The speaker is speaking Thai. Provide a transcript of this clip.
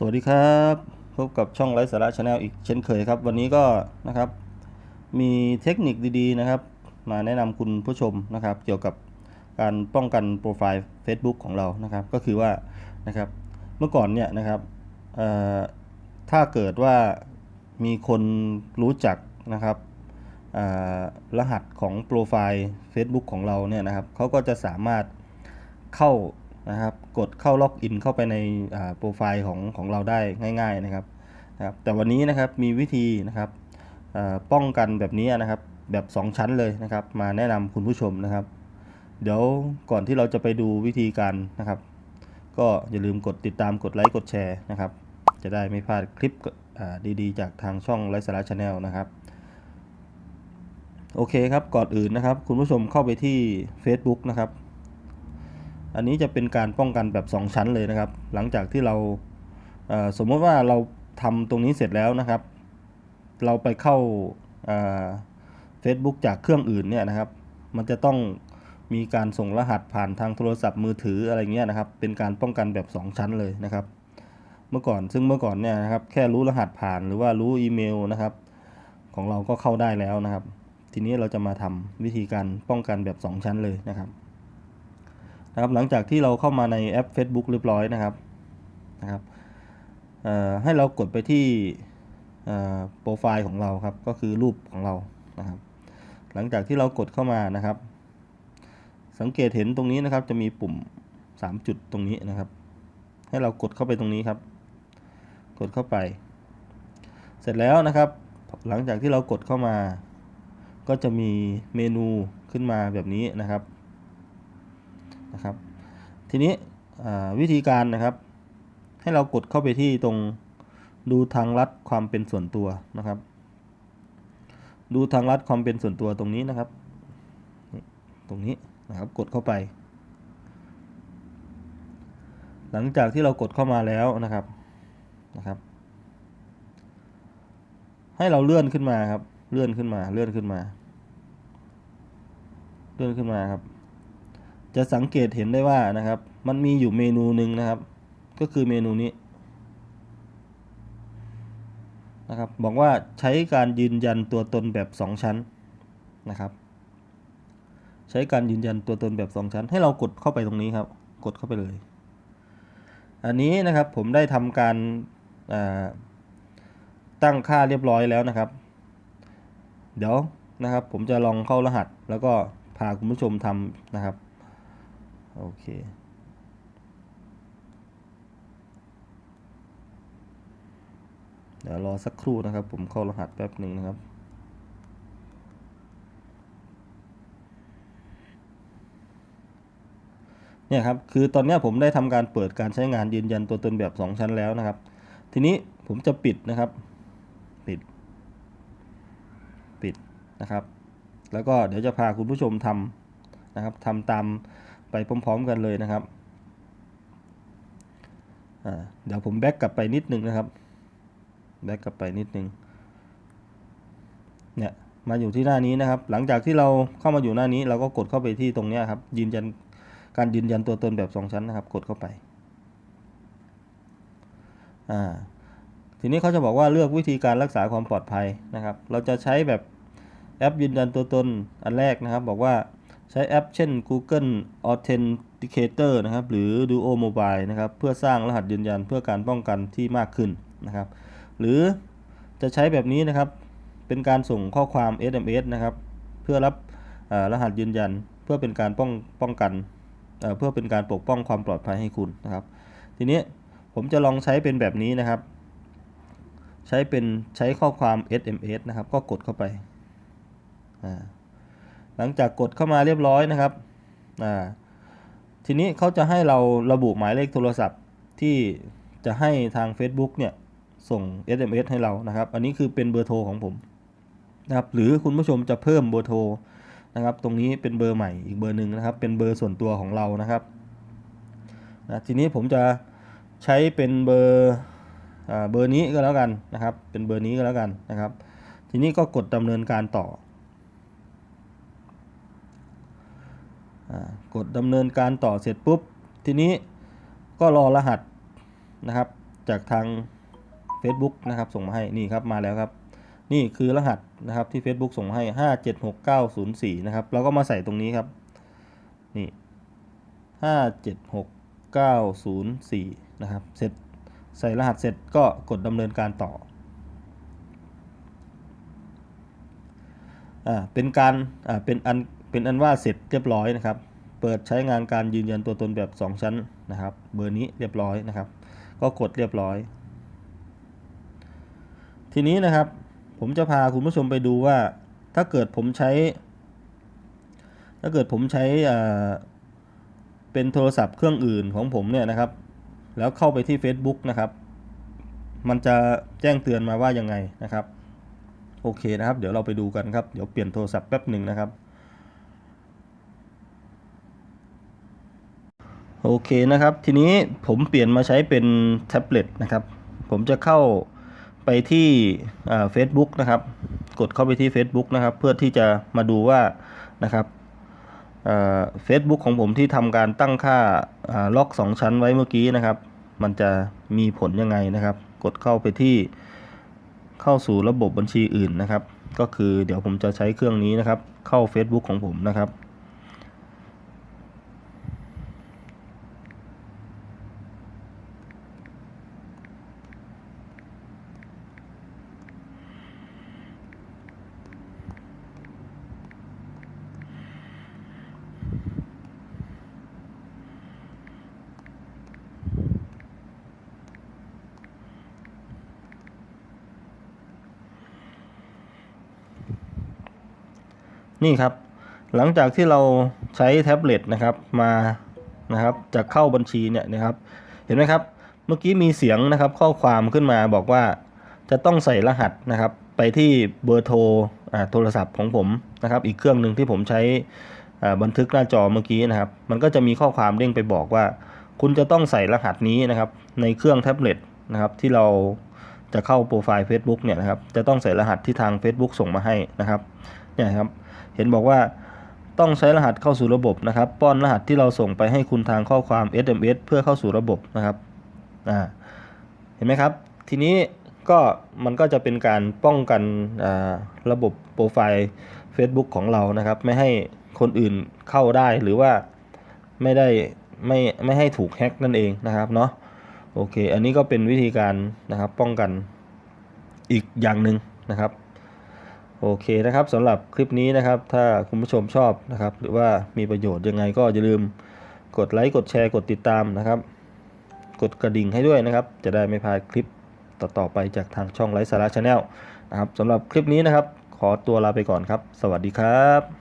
สวัสดีครับพบกับช่องไร้สาระชาแนลอีกเช่นเคยครับ วันนี้ก็นะครับมีเทคนิคดีๆนะครับ มาแนะนำคุณผู้ชมนะครับ เกี่ยวกับการป้องกันโปรไฟล์ Facebook ของเรานะครับ ก็คือว่านะครับเมื่อก่อนเนี่ยนะครับถ้าเกิดว่ามีคนรู้จักนะครับรหัสของโปรไฟล์ Facebook ของเราเนี่ยนะครับเขาก็จะสามารถเข้า นะครับ กดเข้าล็อกอินเข้าไปในโปรไฟล์ของของเราได้ง่าย ๆนะครับนะครับ แต่วันนี้นะครับมีวิธีนะครับป้องกันแบบนี้นะครับ แบบ 2 ชั้นเลยนะครับ มาแนะนำคุณผู้ชมนะครับ เดี๋ยวก่อนที่เราจะไปดูวิธีการนะครับ ก็อย่าลืมกดติดตามกดไลค์กดแชร์นะครับ จะได้ไม่พลาดคลิปดีๆ จากทางช่องไลฟ์สาระชาแนลนะครับโอเคครับก่อนอื่นนะครับ คุณผู้ชมเข้าไปที่ Facebook นะครับ อันนี้จะเป็นการป้องกันแบบ 2 ชั้นเลยนะครับ หลังจากที่เราเสมมติว่าเราทำตรงนี้เสร็จแล้วนะครับ เราไปเข้าเฟซบุ๊กจากเครื่องอื่นเนี่ยนะครับ มันจะต้องมีการส่งรหัสผ่านทางโทรศัพท์มือถืออะไรเงี้ยนะครับ เป็นการป้องกันแบบ 2 ชั้นเลยนะครับ เมื่อก่อนซึ่งเมื่อก่อนเนี่ยนะครับ แค่รู้รหัสผ่านหรือว่ารู้อีเมลนะครับ ของเราก็เข้าได้แล้วนะครับ ทีนี้เราจะมาทำวิธีการป้องกันแบบ 2 ชั้นเลยนะครับ นะครับ หลังจากที่เราเข้ามาในแอป Facebook เรียบร้อยนะครับนะครับให้เรากดไปที่โปรไฟล์ของเราครับ ก็คือรูปของเรานะครับ หลังจากที่เรากดเข้ามานะครับ สังเกตเห็นตรงนี้นะครับ จะมีปุ่ม 3 จุดตรงนี้นะครับ ให้เรากดเข้าไปตรงนี้ครับ กดเข้าไป เสร็จแล้วนะครับ หลังจากที่เรากดเข้ามา ก็จะมีเมนูขึ้นมาแบบนี้นะครับ นะครับ ทีนี้วิธีการนะครับ ให้เรากดเข้าไปที่ตรงดูทางลัดความเป็นส่วนตัวนะครับ ดูทางลัดความเป็นส่วนตัวตรงนี้นะครับ ตรงนี้นะครับกดเข้าไป หลังจากที่เรากดเข้ามาแล้วนะครับนะครับ ให้เราเลื่อนขึ้นมาครับ เลื่อนขึ้นมาเลื่อนขึ้นมา เลื่อนขึ้นมาครับ จะสังเกตเห็นได้ว่านะครับ มันมีอยู่เมนูหนึ่งนะครับ ก็คือเมนูนี้นะครับบอกว่าใช้การยืนยันตัวตนแบบ 2 ชั้นนะครับ ใช้การยืนยันตัวตนแบบ 2 ชั้น ให้เรากดเข้าไปตรงนี้ครับ กดเข้าไปเลย อันนี้นะครับผมได้ทำการาตั้งค่าเรียบร้อยแล้วนะครับ เดี๋ยวนะครับผมจะลองเข้ารหัสแล้วก็พาคุณผู้ชมทำนะครับ โอเค เดี๋ยวรอสักครู่นะครับ ผมเข้ารหัสแป๊บหนึ่งนะครับเนี่ยครับ คือตอนนี้ผมได้ทำการเปิดการใช้งานยืนยันตัวตนแบบ 2 ชั้นแล้วนะครับ ทีนี้ผมจะปิดนะครับ ปิด ปิดนะครับ แล้วก็เดี๋ยวจะพาคุณผู้ชมทำนะครับทำตาม ไปพร้อม ๆ กันเลยนะครับเดี๋ยวผมแบ็กกลับไปนิดนึงนะครับแบ็กกลับไปนิดนึงเนี่ยมาอยู่ที่หน้านี้นะครับ หลังจากที่เราเข้ามาอยู่หน้านี้ เราก็กดเข้าไปที่ตรงนี้ครับ ยืนยันการยืนยันตัวตนแบบสองชั้นนะครับ กดเข้าไปอ่าทีนี้เขาจะบอกว่าเลือกวิธีการรักษาความปลอดภัยนะครับ เราจะใช้แบบแอปยืนยันตัวตนอันแรกนะครับ บอกว่า ใช้แอปเช่น Google Authenticator นะครับ หรือ Duo Mobile นะครับ เพื่อสร้างรหัสยืนยันเพื่อการป้องกันที่มากขึ้นนะครับ หรือจะใช้แบบนี้นะครับ เป็นการส่งข้อความ SMS นะครับ เพื่อรับรหัสยืนยัน เพื่อเป็นการป้องป้องกันเเพื่อเป็นการปกป้องความปลอดภัยให้คุณนะครับ ทีนี้ผมจะลองใช้เป็นแบบนี้นะครับ ใช้เป็นใช้ข้อความ SMS นะครับ ก็กดเข้าไปอ่า หลังจากกดเข้ามาเรียบร้อยนะครับอ่าทีนี้เขาจะให้เราระบุหมายเลขโทรศัพท์ที่จะให้ทาง Facebook เนี่ยส่ง SMS ให้เรานะครับ อันนี้คือเป็นเบอร์โทรของผมนะครับหรือคุณผู้ชมจะเพิ่มเบอร์โทรนะครับ ตรงนี้เป็นเบอร์ใหม่อีกเบอร์หนึ่งนะครับ เป็นเบอร์ส่วนตัวของเรานะครับนะทีนี้ผมจะใช้เป็นเบอร์เบอร์นี้ก็แล้วกันนะครับ เป็นเบอร์นี้ก็แล้วกันนะครับ ทีนี้ก็กดดำเนินการต่ออา กดดำเนินการต่อเสร็จปุ๊บ ทีนี้ก็รอรหัสนะครับ จากทาง Facebook นะครับส่งมาให้นี่ครับมาแล้วครับ นี่คือรหัสนะครับที่ Facebook ส่งมาให้ 576904 นะครับเราก็มาใส่ตรงนี้ครับ นี่576904 นะครับเสร็จใส่รหัสเสร็จก็กดดำเนินการต่ออ่าเป็นการอ่าเป็นอัน เป็นอันว่าเสร็จเรียบร้อยนะครับ เปิดใช้งานการยืนยันตัวตนแบบ 2 ชั้นนะครับ เบอร์นี้เรียบร้อยนะครับ ก็กดเรียบร้อย ทีนี้นะครับ ผมจะพาคุณผู้ชมไปดูว่า ถ้าเกิดผมใช้ ถ้าเกิดผมใช้เป็นโทรศัพท์เครื่องอื่นของผมเนี่ยนะครับ แล้วเข้าไปที่ Facebook นะครับ มันจะแจ้งเตือนมาว่ายังไงนะครับ โอเคนะครับ เดี๋ยวเราไปดูกันครับ เดี๋ยวเปลี่ยนโทรศัพท์แป๊บหนึ่งนะครับ โอเคนะครับ ทีนี้ผมเปลี่ยนมาใช้เป็นแท็บเล็ตนะครับ ผมจะเข้าไปที่เฟซบุ๊กนะครับ กดเข้าไปที่ Facebook นะครับ เพื่อที่จะมาดูว่านะครับเฟซบุ๊กของผมที่ทำการตั้งค่าาล็อก 2 ชั้นไว้เมื่อกี้นะครับ มันจะมีผลยังไงนะครับ กดเข้าไปที่เข้าสู่ระบบบัญชีอื่นนะครับ ก็คือเดี๋ยวผมจะใช้เครื่องนี้นะครับ เข้า Facebook ของผมนะครับ นี่ครับ หลังจากที่เราใช้แท็บเล็ตนะครับมานะครับจะเข้าบัญชีเนี่ยนะครับ เห็นไหมครับ เมื่อกี้มีเสียงนะครับข้อความขึ้นมาบอกว่าจะต้องใส่รหัสนะครับ ไปที่เบอร์โทรอ่าโทรศัพท์ของผมนะครับ อีกเครื่องหนึ่งที่ผมใช้อ่าบันทึกหน้าจอเมื่อกี้นะครับ มันก็จะมีข้อความเด้งไปบอกว่า คุณจะต้องใส่รหัสนี้นะครับ ในเครื่องแท็บเล็ตนะครับที่เราจะเข้าโปรไฟล์ Facebook เนี่ยนะครับ จะต้องใส่รหัสที่ทาง Facebook ส่งมาให้นะครับ เนี่ยครับ เห็นบอกว่าต้องใช้รหัสเข้าสู่ระบบนะครับ ป้อนรหัสที่เราส่งไปให้คุณทางข้อความ SMS เพื่อเข้าสู่ระบบนะครับอ่าเห็นไหมครับ ทีนี้ก็มันก็จะเป็นการป้องกันระบบโปรไฟล์ Facebook ของเรานะครับ ไม่ให้คนอื่นเข้าได้หรือว่าไม่ได้ไม่ไม่ให้ถูกแฮ็กนั่นเองนะครับเนาะโอเค อันนี้ก็เป็นวิธีการนะครับป้องกันอีกอย่างหนึ่งนะครับ โอเคนะครับสำหรับคลิปนี้นะครับ ถ้าคุณผู้ชมชอบนะครับ หรือว่ามีประโยชน์ยังไงก็อย่าลืมกดไลค์กดแชร์กดติดตามนะครับ กดกระดิ่งให้ด้วยนะครับ จะได้ไม่พลาดคลิปต่อๆไปจากทางช่องไลฟ์สาระชาแนลนะครับสำหรับคลิปนี้นะครับ ขอตัวลาไปก่อนครับ สวัสดีครับ